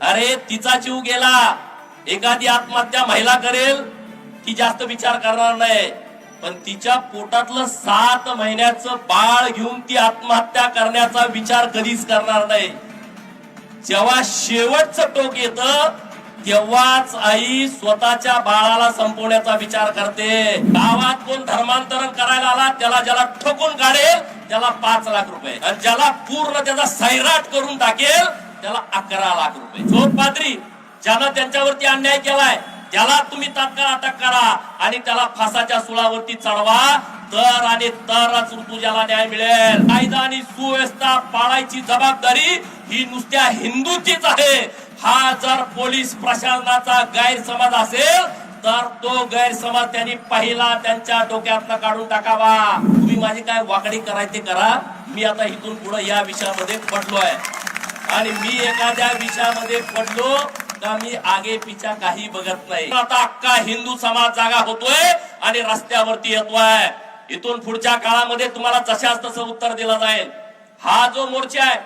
अरे तिचा जीव गेला. एखादी आत्महत्या महिला करेल ती जास्त विचार करणार नाही. पण तिच्या पोटातलं सात महिन्याचं बाळ घेऊन ती आत्महत्या करण्याचा विचार कधीच करणार नाही. जेव्हा शेवटचं टोक येत तेव्हाच आई स्वतःच्या बाळाला संपवण्याचा विचार करते. गावात कोण धर्मांतरण करायला आला त्याला ज्याला ठोकून काढेल त्याला पाच लाख रुपये. आणि ज्याला पूर्ण त्याचा सैराट करून टाकेल त्याला अकरा लाख रुपये. जो पादरी ज्यानं त्यांच्यावरती अन्याय केलाय त्याला तुम्ही तात्काळ अटक करा आणि त्याला फासाच्या सुळावरती चढवा. तर आणि तरच ऋतुजाला न्याय मिळेल. कायदा आणि सुव्यवस्था पाळायची जबाबदारी ही नुसत्या हिंदूचीच आहे. हा जर पोलीस प्रशासनाचा गैरसमज असेल तर तो गैरसमज त्यांनी पहिला त्यांच्या डोक्यातनं काढून टाकावा. तुम्ही माझी काय वाकडी करायचे करा? मी आता इथून पुढे या विषयामध्ये पडलोय. आणि मी एखाद्या विषयामध्ये पडलो का मी आगे पिछा काही बघत नाही. आता अख्खा हिंदू समाज जागा होतोय आणि रस्त्यावरती येतोय. इथून पुढच्या काळामध्ये तुम्हाला तशाच तसं उत्तर दिलं जाईल. हा जो मोर्चा आहे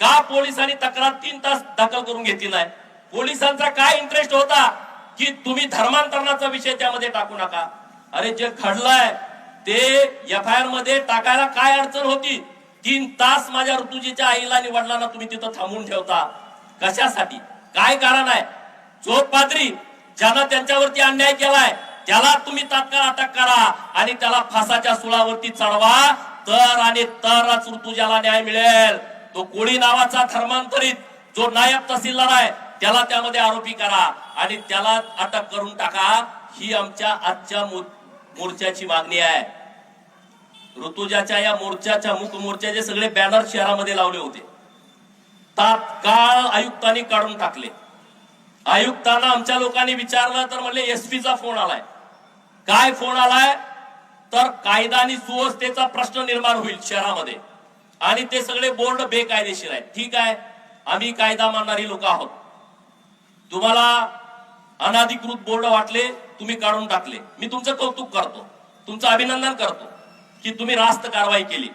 का पोलिसांनी तक्रार तीन तास दाखल करून घेतली नाही? पोलिसांचा काय इंटरेस्ट होता की तुम्ही धर्मांतरणाचा विषय त्यामध्ये टाकू नका? अरे जे घडलंय ते एफ आय आरमध्ये टाकायला काय अडचण होती? तीन तास माझ्या ऋतुजीच्या आईला आणि वडिलांना तुम्ही तिथं थांबून ठेवता. कशासाठी? काय कारण आहे? जो पादरी ज्यानं त्यांच्यावरती अन्याय केलाय त्याला तुम्ही तात्काळ अटक करा आणि त्याला फासाच्या सुळावरती चढवा. तर आणि तरच ऋतुजाला न्याय मिळेल. तो कोळी नावाचा धर्मांतरित जो नायब तहसीलदार आहे त्याला त्यामध्ये आरोपी करा आणि त्याला अटक करून टाका. ही आमच्या आजच्या मो- मोर्चाची मागणी आहे. ऋतुजाच्या या मोर्चाच्या मुख मोर्चाचे सगळे बॅनर शहरामध्ये लावले होते तात्काळ आयुक्तांनी काढून टाकले. आयुक्तांना आमच्या लोकांनी विचारलं तर म्हणले एसपीचा फोन आलाय. काय फोन आलाय? तर कायदा आणि सुव्यवस्थेचा प्रश्न निर्माण होईल शहरामध्ये. आणि ते सगळे बोर्ड बेकायदेशीर आहेत. ठीक आहे आम्ही कायदा मानणारी लोक आहोत. तुम्हाला अनाधिकृत बोर्ड वाटले तुम्ही काढून टाकले. मी तुमचं कौतुक करतो. तुमचं अभिनंदन करतो. की तुम्ही रास्त कारवाई केली.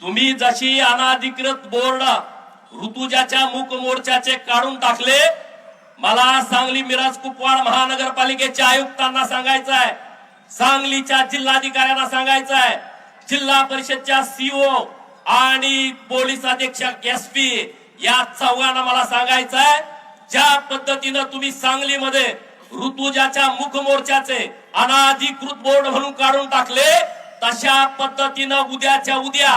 तुम्ही जशी अनाधिकृत बोर्ड ऋतुजाच्या मूक मोर्चाचे काढून टाकले मला सांगली मिराज कुपवाड महानगरपालिकेच्या आयुक्तांना सांगायचं आहे सांगलीच्या जिल्हाधिकाऱ्यांना सांगायचं आहे जिल्हा परिषदच्या सीओ आणि पोलीस अधीक्षक एस पी या चौघांना मला सांगायचं आहे ज्या पद्धतीनं तुम्ही सांगलीमध्ये ऋतुजाच्या मुख मोर्चाचे अनाधिकृत बोर्ड म्हणून काढून टाकले तशा पद्धतीनं उद्याच्या उद्या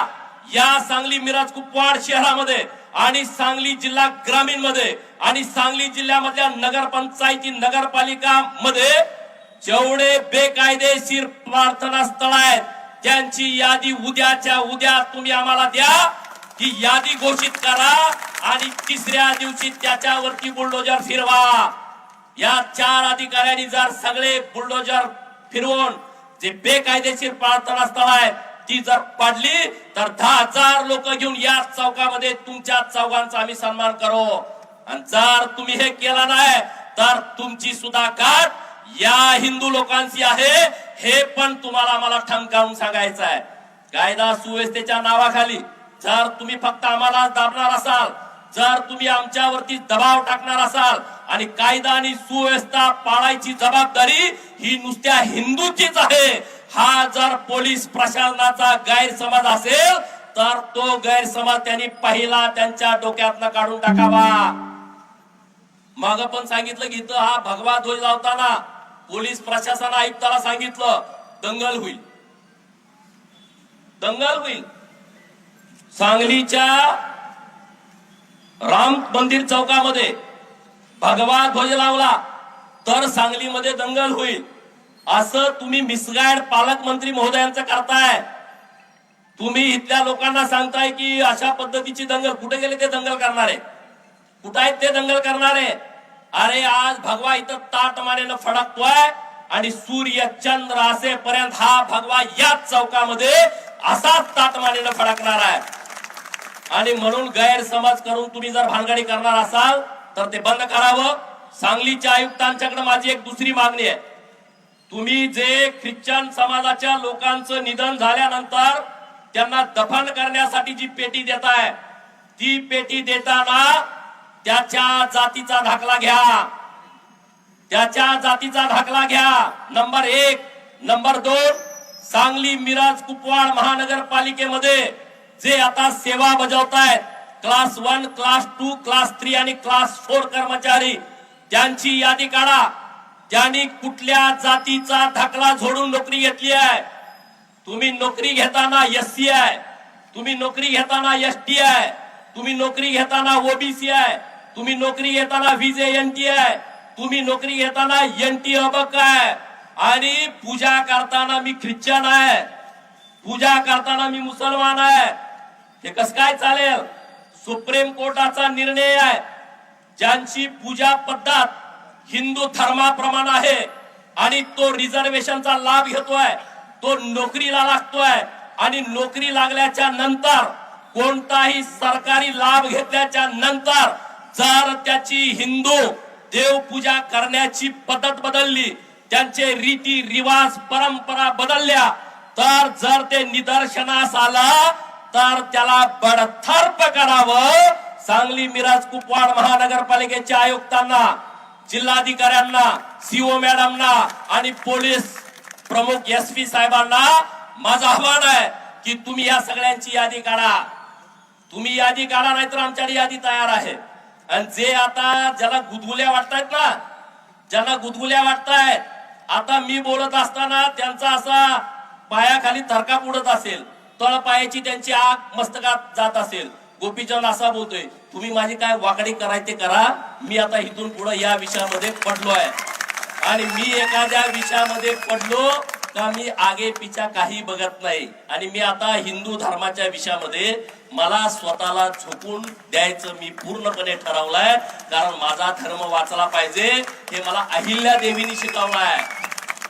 या सांगली मिराज कुपवाड शहरामध्ये आणि सांगली जिल्हा ग्रामीणमध्ये आणि सांगली जिल्ह्यामधल्या नगरपंचायती नगरपालिका मध्ये जेवढे बेकायदेशीर प्रार्थना स्थळ आहेत त्यांची यादी उद्याच्या उद्या तुम्ही आम्हाला द्या. ती यादी घोषित करा आणि तिसऱ्या दिवशी त्याच्यावरती बुलडोजर फिरवा. या चार अधिकाऱ्यांनी जर सगळे बुलडोजर फिरवून जे बेकायदेशीर प्रार्थना स्थळ आहे ती जर पडली तर दहा हजार लोक घेऊन या चौकामध्ये तुमच्या चौकांचा आम्ही सन्मान करू. आणि जर तुम्ही हे केलं नाही तर तुमची सुद्धा गाठ या हिंदू लोकांची आहे हे पण तुम्हाला मला ठणकावून सांगायचं आहे. कायदा सुव्यवस्थेच्या नावाखाली जर तुम्ही फक्त आम्हाला दाबणार असाल जर तुम्ही आमच्यावरती दबाव टाकणार असाल आणि कायदा आणि सुव्यवस्था पाळायची जबाबदारी ही नुसत्या हिंदूचीच आहे हा जर पोलीस प्रशासनाचा गैरसमज असेल तर तो गैरसमज त्यांनी पहिला त्यांच्या डोक्यातनं काढून टाकावा. मग पण सांगितलं की इथं हा भगवा ध्वज लावताना पोलीस प्रशासन आयुक्ताला सांगितलं दंगल होईल. दंगल होईल. सांगलीच्या राम मंदिर चौकामध्ये भगवा ध्वज लावला तर सांगलीमध्ये दंगल होईल. असं तुम्ही मिसगायड पालकमंत्री महोदयांचं करताय. तुम्ही इथल्या लोकांना सांगताय की अशा पद्धतीची दंगल कुठे गेले ते दंगल करणारे? कुठं आहेत ते दंगल करणारे? अरे आज भगवा इथं ताट मानेनं फडकतोय आणि सूर्य चंद्र असेपर्यंत हा भगवा याच चौकामध्ये असाच ताटमानेनं फडकणार आहे. आणि म्हणून गैरसमज करून तुम्ही जर भानगडी करणार असाल तर ते बंद करावं. सांगलीच्या आयुक्तांच्याकडे माझी एक दुसरी मागणी आहे. तुम्ही जे ख्रिश्चन समाजाच्या लोकांचं निधन झाल्यानंतर त्यांना दफन करण्यासाठी जी पेटी देताय ती पेटी देताना त्याच्या जातीचा दाखला घ्या. त्याच्या जातीचा दाखला घ्या. नंबर एक. नंबर दोन. सांगली मिराज कुपवाड महानगरपालिकेमध्ये जे आता सेवा बजावतायत class one class two class three आणि क्लास फोर कर्मचारी त्यांची यादी काढा त्यांनी कुठल्या जातीचा धाकला झोडून नोकरी घेतली आहे. तुम्ही नोकरी घेताना एस सी आहे तुम्ही नोकरी घेताना एस टी आहे तुम्ही नोकरी घेताना ओबीसी आहे तुम्ही नोकरी घेताना व्हिजे एन टी आहे तुम्ही नोकरी घेताना एन टी अबक आहे. आणि पूजा करताना मी ख्रिश्चन आहे पूजा करताना मी मुसलमान आहे. हे कस काय चालेल? सुप्रीम कोर्टाचा निर्णय आहे. ज्यांची पूजा पद्धत हिंदू धर्माप्रमाणे आहे आणि तो रिझर्वेशनचा लाभ घेतोय तो नोकरीला लागतोय आणि नोकरी लागल्याच्या नंतर कोणताही सरकारी लाभ घेतल्याच्या नंतर जर त्याची हिंदू देवपूजा करण्याची पद्धत बदलली त्यांचे रीती रिवाज परंपरा बदलल्या तर जर ते निदर्शनास आला तर त्याला बडथर्प करावं. सांगली मिराज कुपवाड महानगरपालिकेच्या आयुक्तांना जिल्हाधिकाऱ्यांना सीओ मॅडमना आणि पोलीस प्रमुख एस पी साहेबांना माझं आव्हान आहे की तुम्ही या सगळ्यांची यादी काढा. तुम्ही यादी काढा नाहीतर आमच्याकडे यादी तयार आहे. आणि जे आता ज्याला गुदगुल्या वाटतायत ना ज्यांना गुदगुल्या वाटतायत आता मी बोलत असताना त्यांचा असा पायाखाली थरकाप उडत असेल. तळपायाची त्यांची आग मस्तकात जात असेल. गोपीचंद असा बोलतोय तुम्ही माझी काय वाकडी करायचे करा. मी आता इथून पुढे या विषयामध्ये पडलो आहे. आणि मी एखाद्या विषयामध्ये पडलो का मी आगे पिछा काही बघत नाही. आणि मी आता हिंदू धर्माच्या विषयामध्ये मला स्वतःला झोकून द्यायचं मी पूर्णपणे ठरवलंय. कारण माझा धर्म वाचला पाहिजे हे मला अहिल्या देवीने आहे.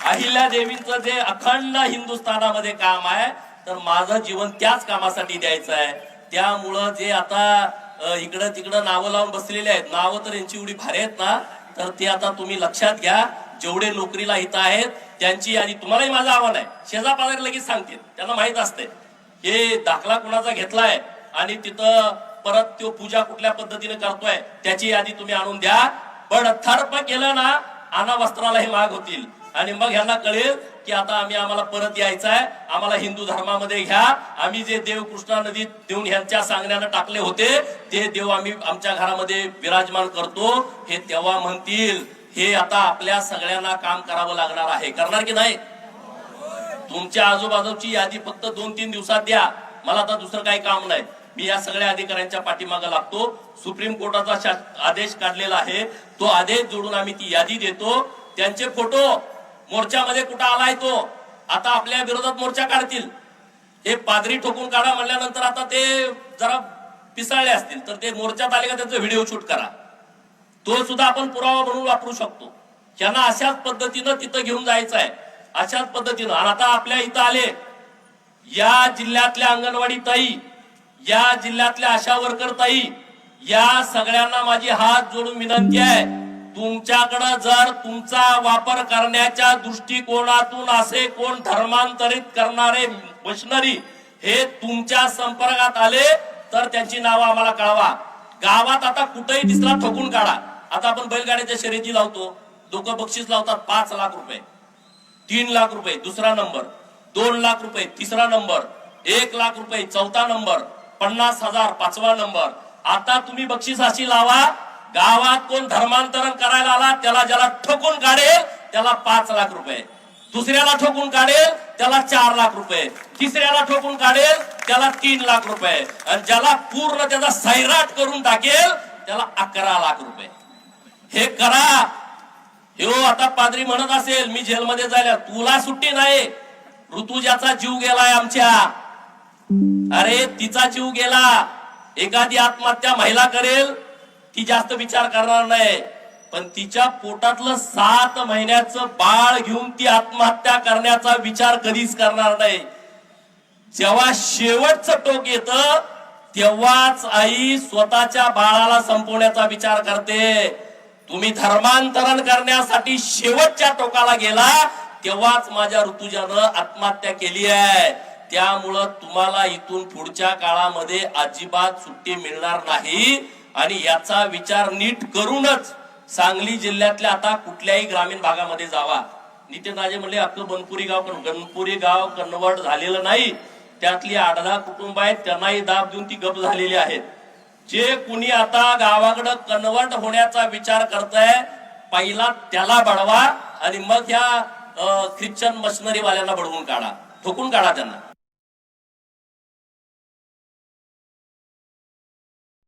अहिल्या देवींचं जे अखंड हिंदुस्थानामध्ये काम आहे तर माझं जीवन त्याच कामासाठी द्यायचं आहे. त्यामुळं जे आता इकडं तिकडं नावं लावून बसलेले आहेत नावं तर यांची एवढी भारी आहेत ना तर ते आता तुम्ही लक्षात घ्या. जेवढे नोकरीला इथं आहेत त्यांची यादी तुम्हालाही माझं आव्हान आहे. शेजापाजारी लगेच सांगतील. त्यांना माहीत असते. हे दाखला कुणाचा घेतलाय आणि तिथं परत तो पूजा कुठल्या पद्धतीने करतोय त्याची यादी तुम्ही आणून द्या. पण थर्प केलं ना आणा हे माग होतील. आणि मग ह्यांना कळेल की आता आम्ही आम्हाला परत यायचं आहे आम्हाला हिंदू धर्मामध्ये घ्या. आम्ही जे देव कृष्णा नदीत देऊन ह्यांच्या सांगण्यानं टाकले होते ते देव आम्ही आमच्या घरामध्ये विराजमान करतो. हे तेव्हा म्हणतील हे आता आपल्या सगळ्यांना काम करावं लागणार आहे. करणार की नाही? तुमच्या आजूबाजूची यादी फक्त दोन तीन दिवसात द्या. मला आता दुसरं काही काम नाही. मी या सगळ्या अधिकाऱ्यांच्या पाठीमागे लागतो. सुप्रीम कोर्टाचा आदेश काढलेला आहे. तो आदेश जोडून आम्ही ती यादी देतो. त्यांचे फोटो मोर्चामध्ये कुठं आलाय तो? आता आपल्या विरोधात मोर्चा काढतील. हे पादरी ठोकून काढा म्हणल्यानंतर आता ते जरा पिसाळले असतील. तर ते मोर्चात आले का त्याचा व्हिडिओ शूट करा. तो सुद्धा आपण पुरावा म्हणून वापरू शकतो. यांना अशाच पद्धतीनं तिथं घेऊन जायचं आहे अशाच पद्धतीनं. आणि आता आपल्या इथं आले. या जिल्ह्यातल्या अंगणवाडी ताई या जिल्ह्यातल्या आशा वर्कर ताई या सगळ्यांना माझी हात जोडून विनंती आहे. तुमच्याकडं जर तुमचा वापर करण्याच्या दृष्टिकोनातून असे कोण धर्मांतरित करणारे मशिनरी हे तुमच्या संपर्कात आले तर त्यांची नावं आम्हाला कळवा. गावात आता कुठेही दिसला ठोकून काढा. आता आपण बैलगाड्याच्या शर्यती लावतो. लोक बक्षीस लावतात पाच लाख रुपये. तीन लाख रुपये दुसरा नंबर. दोन लाख रुपये तिसरा नंबर. एक लाख रुपये चौथा नंबर. पन्नास हजार पाचवा नंबर. आता तुम्ही बक्षीस अशी लावा. गावात कोण धर्मांतरण करायला आला त्याला ज्याला ठोकून काढेल त्याला पाच लाख रुपये. दुसऱ्याला ठोकून काढेल त्याला चार लाख रुपये. तिसऱ्याला ठोकून काढेल त्याला तीन लाख रुपये. आणि ज्याला पूर्ण त्याचा सैराट करून टाकेल त्याला अकरा लाख रुपये. हे करा. हो आता पादरी म्हणत असेल मी जेलमध्ये जायला तुला सुट्टी नाही. ऋतुजाचा जीव गेलाय आमच्या. अरे तिचा जीव गेला. एखादी आत्महत्या महिला करेल ती जास्त विचार करणार नाही. पण तिच्या पोटातलं सात महिन्याचं बाळ घेऊन ती आत्महत्या करण्याचा विचार कधीच करणार नाही. जेव्हा शेवटचं टोक येत तेव्हाच आई स्वतःच्या बाळाला संपवण्याचा विचार करते. तुम्ही धर्मांतरण करण्यासाठी शेवटच्या टोकाला गेला तेव्हाच माझ्या ऋतुजानं आत्महत्या केली आहे. त्यामुळं तुम्हाला इथून पुढच्या काळामध्ये अजिबात सुट्टी मिळणार नाही. आणि याचा विचार नीट करूनच सांगली जिल्ह्यातल्या आता कुठल्याही ग्रामीण भागामध्ये जावा. नितीन राजे म्हणले आपलं बनपुरी गाव गणपुरी गाव कन्वर्ट झालेलं नाही. त्यातली आठ दहा कुटुंब आहेत त्यांनाही दाब देऊन ती गप झालेली आहेत. जे कुणी आता गावाकडं कन्वर्ट होण्याचा विचार करताय पहिला त्याला बडवा आणि मग ह्या ख्रिश्चन मशिनरी वाल्यांना बडवून काढा. ठोकून काढा त्यांना.